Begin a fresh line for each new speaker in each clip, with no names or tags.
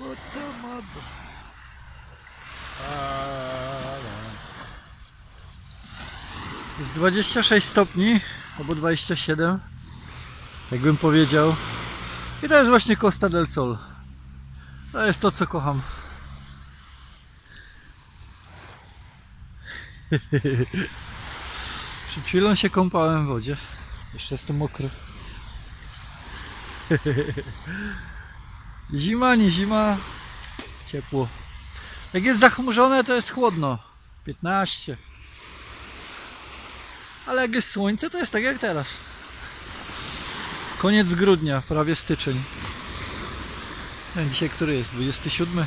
bo- Ale. Jest 26 stopni, albo 27, jakbym powiedział. I to jest właśnie Costa del Sol. To jest to, co kocham. Przed chwilą się kąpałem w wodzie. Jeszcze jestem mokry. Zima, nie zima. Ciepło. Jak jest zachmurzone, to jest chłodno. 15. Ale jak jest słońce, to jest tak jak teraz. Koniec grudnia, prawie styczeń. Wiem, Dzisiaj który jest? 27.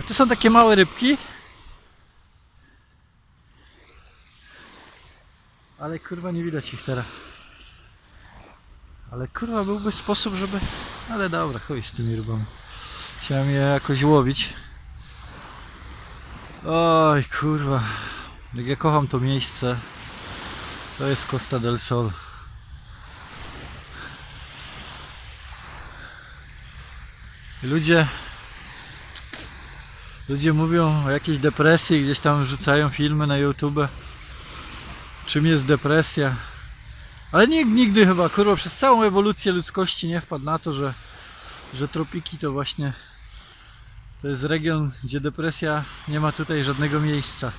A tu są takie małe rybki. Ale kurwa nie widać ich teraz. Ale kurwa byłby sposób, żeby... Ale dobra, chuj z tymi rybami. Chciałem je jakoś łowić. Oj kurwa. Jak ja kocham to miejsce. To jest Costa del Sol. Ludzie Ludzie mówią o jakiejś depresji, gdzieś tam wrzucają filmy na YouTube. Czym jest depresja? Ale nikt nigdy chyba, kurwa, przez całą ewolucję ludzkości nie wpadł na to, że, że tropiki to właśnie to jest region, gdzie depresja nie ma tutaj żadnego miejsca.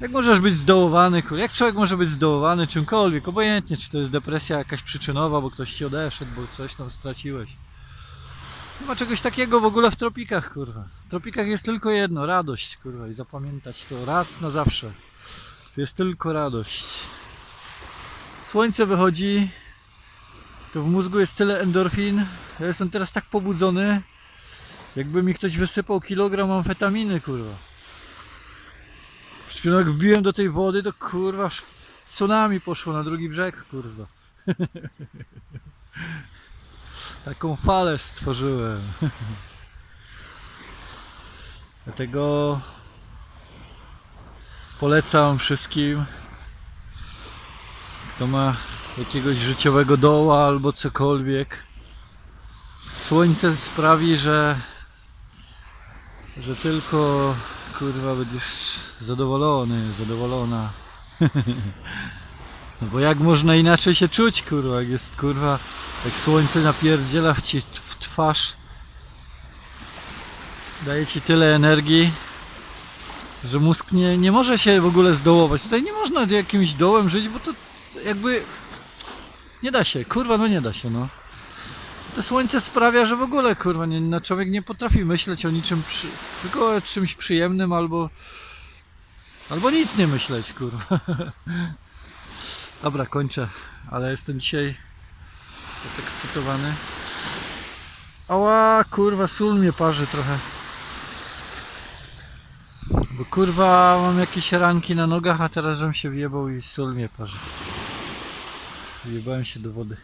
Jak możesz być zdołowany, kur- jak człowiek może być zdołowany czymkolwiek, obojętnie czy to jest depresja jakaś przyczynowa, bo ktoś ci odeszedł, bo coś tam straciłeś. Nie ma czegoś takiego w ogóle w tropikach, kurwa. W tropikach jest tylko jedno, radość, kurwa, i zapamiętać to raz na zawsze. Tu jest tylko radość. Słońce wychodzi, to w mózgu jest tyle endorfin. Ja jestem teraz tak pobudzony, jakby mi ktoś wysypał kilogram amfetaminy, kurwa. Przed jak wbiłem do tej wody, to kurwa tsunami poszło na drugi brzeg, kurwa. Taką falę stworzyłem. Dlatego polecam wszystkim, kto ma jakiegoś życiowego doła albo cokolwiek. Słońce sprawi, że że tylko kurwa będziesz zadowolony, zadowolona. No bo jak można inaczej się czuć, kurwa, jak jest kurwa, jak słońce napierdziela ci w twarz, daje ci tyle energii, że mózg nie, nie może się w ogóle zdołować. Tutaj nie można jakimś dołem żyć, bo to jakby nie da się, kurwa, no nie da się, no. To słońce sprawia, że w ogóle, kurwa, nie, no, człowiek nie potrafi myśleć o niczym, przy, tylko o czymś przyjemnym albo albo nic nie myśleć, kurwa. Dobra, kończę, ale jestem dzisiaj podekscytowany. Ała, kurwa, sól mnie parzy trochę. Bo kurwa, mam jakieś ranki na nogach, a teraz żem się wjebał i sól mnie parzy. Wjebałem się do wody.